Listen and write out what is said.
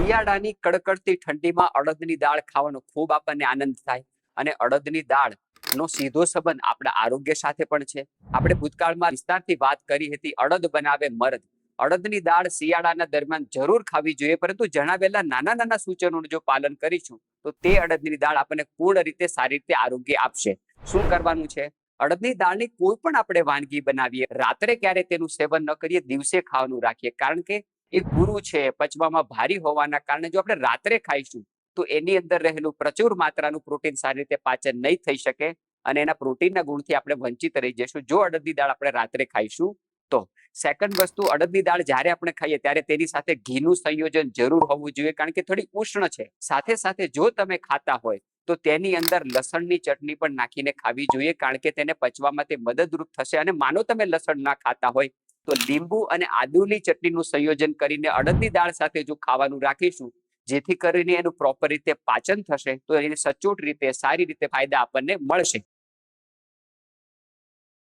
શિયાળાની કડકડતી ઠંડીમાં અડદની દાળ ખાવાનો ખૂબ આપણને આનંદ થાય અને અડદની દાળ નો સીધો સંબંધ આપણા આરોગ્ય સાથે પણ છે. આપણે ભૂતકાળમાં વિસ્તારથી વાત કરી હતી, અડદ બનાવે મરદ. અડદની દાળ શિયાળાના દરમિયાન જરૂર ખાવી જોઈએ, પરંતુ જણાવેલા નાના નાના સૂચનોનું જો પાલન કરીશું, તો તે અડદની દાળ આપણને પૂર્ણ રીતે સારી રીતે આરોગ્ય આપશે. શું કરવાનું છે? અડદની દાળની કોઈ પણ આપણે વાનગી બનાવીએ, રાત્રે ક્યારે તેનું સેવન ન કરીએ, દિવસે ખાવાનું રાખીએ. કારણ કે એ ગુરુ છે, પચવામાં ભારી હોવાના કારણે જો આપણે રાત્રે ખાઈશું, તો એની અંદર રહેલું પ્રચુર માત્રાનું પ્રોટીન સારી રીતે પાચન નહીં થઈ શકે અને એના પ્રોટીનના ગુણથી આપણે વંચિત રહી જઈશું. જો અડદની દાળ આપણે રાત્રે ખાઈશું, તો સેકન્ડ વસ્તુ, અડદની દાળ જ્યારે આપણે ખાઈએ ત્યારે તેની સાથે ઘીનું સંયોજન જરૂર હોવું જોઈએ, કારણ કે થોડી ઉષ્ણ છે. સાથે સાથે જો તમે ખાતા હોય, તો તેની અંદર લસણની ચટણી પણ નાખીને ખાવી જોઈએ, કારણ કે તેને પચવામાં તે મદદરૂપ થશે અને માનો તમે લસણ ના ખાતા હોય તો લીંબુ અને આદુની ચટણીનું સંયોજન કરીને અડદની દાળ સાથે જો ખાવાનું રાખીશું, જેથી કરીને એનું પ્રોપર રીતે પાચન થશે, તો એને સચોટ રીતે, સારી રીતે ફાયદા આપણને મળશે.